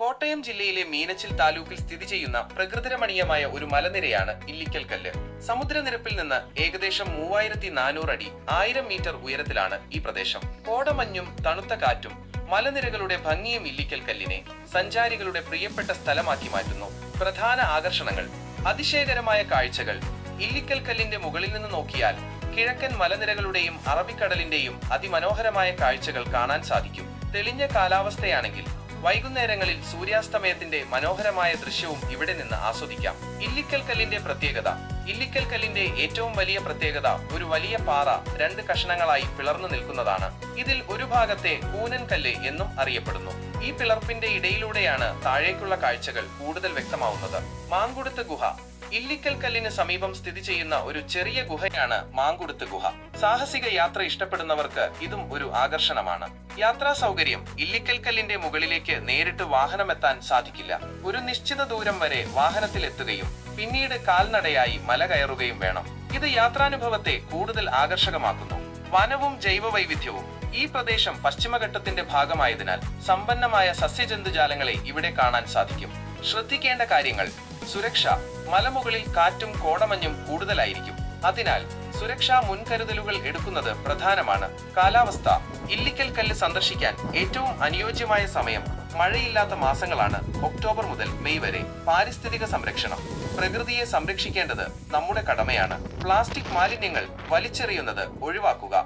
കോട്ടയം ജില്ലയിലെ മീനച്ചിൽ താലൂക്കിൽ സ്ഥിതി ചെയ്യുന്ന പ്രകൃതിരമണീയമായ ഒരു മലനിരയാണ് ഇല്ലിക്കൽ കല്ല്. സമുദ്രനിരപ്പിൽ നിന്ന് ഏകദേശം മൂവായിരത്തി നാനൂറ് അടി ആയിരം മീറ്റർ ഉയരത്തിലാണ് ഈ പ്രദേശം. കോടമഞ്ഞും തണുത്ത കാറ്റും മലനിരകളുടെ ഭംഗിയും ഇല്ലിക്കൽ കല്ലിനെ സഞ്ചാരികളുടെ പ്രിയപ്പെട്ട സ്ഥലമാക്കി മാറ്റുന്നു. പ്രധാന ആകർഷണങ്ങൾ അതിശയകരമായ കാഴ്ചകൾ ഇല്ലിക്കൽ കല്ലിന്റെ മുകളിൽ നിന്ന് നോക്കിയാൽ കിഴക്കൻ മലനിരകളുടെയും അറബിക്കടലിന്റെയും അതിമനോഹരമായ കാഴ്ചകൾ കാണാൻ സാധിക്കും. തെളിഞ്ഞ കാലാവസ്ഥയാണെങ്കിൽ വൈകുന്നേരങ്ങളിൽ സൂര്യാസ്തമയത്തിന്റെ മനോഹരമായ ദൃശ്യവും ഇവിടെ നിന്ന് ആസ്വദിക്കാം. ഇല്ലിക്കൽ കല്ലിന്റെ പ്രത്യേകത. ഇല്ലിക്കൽ കല്ലിന്റെ ഏറ്റവും വലിയ പ്രത്യേകത ഒരു വലിയ പാറ രണ്ട് കഷണങ്ങളായി പിളർന്നു നിൽക്കുന്നതാണ്. ഇതിൽ ഒരു ഭാഗത്തെ കൂനൻ കല്ല് എന്നും അറിയപ്പെടുന്നു. ഈ പിളർപ്പിന്റെ ഇടയിലൂടെയാണ് താഴേക്കുള്ള കാഴ്ചകൾ കൂടുതൽ വ്യക്തമാവുന്നത്. മാങ്കുടുത്ത് ഗുഹ. ഇല്ലിക്കൽ കല്ലിന് സമീപം സ്ഥിതി ചെയ്യുന്ന ഒരു ചെറിയ ഗുഹയാണ് മാങ്കുടുത്ത് ഗുഹ. സാഹസിക യാത്ര ഇഷ്ടപ്പെടുന്നവർക്ക് ഇതും ഒരു ആകർഷണമാണ്. യാത്രാ സൗകര്യം ഇല്ലിക്കൽ കല്ലിന്റെ മുകളിലേക്ക് നേരിട്ട് വാഹനമെത്താൻ സാധിക്കില്ല. ഒരു നിശ്ചിത ദൂരം വരെ വാഹനത്തിലെത്തുകയും പിന്നീട് കാൽനടയായി മല കയറുകയും വേണം. ഇത് യാത്രാനുഭവത്തെ കൂടുതൽ ആകർഷകമാക്കുന്നു. വനവും ജൈവവൈവിധ്യവും ഈ പ്രദേശം പശ്ചിമഘട്ടത്തിന്റെ ഭാഗമായതിനാൽ സമ്പന്നമായ സസ്യജന്തുജാലങ്ങളെ ഇവിടെ കാണാൻ സാധിക്കും. ശ്രദ്ധിക്കേണ്ട കാര്യങ്ങൾ സുരക്ഷ മലമുകളിൽ കാറ്റും കോടമഞ്ഞും കൂടുതലായിരിക്കും. അതിനാൽ സുരക്ഷാ മുൻകരുതലുകൾ എടുക്കുന്നത് പ്രധാനമാണ്. കാലാവസ്ഥ ഇല്ലിക്കൽ കല്ല് സന്ദർശിക്കാൻ ഏറ്റവും അനുയോജ്യമായ സമയം മഴയില്ലാത്ത മാസങ്ങളാണ് ഒക്ടോബർ മുതൽ മെയ് വരെ പാരിസ്ഥിതിക സംരക്ഷണം. പ്രകൃതിയെ സംരക്ഷിക്കേണ്ടത് നമ്മുടെ കടമയാണ്. പ്ലാസ്റ്റിക് മാലിന്യങ്ങൾ വലിച്ചെറിയുന്നത് ഒഴിവാക്കുക.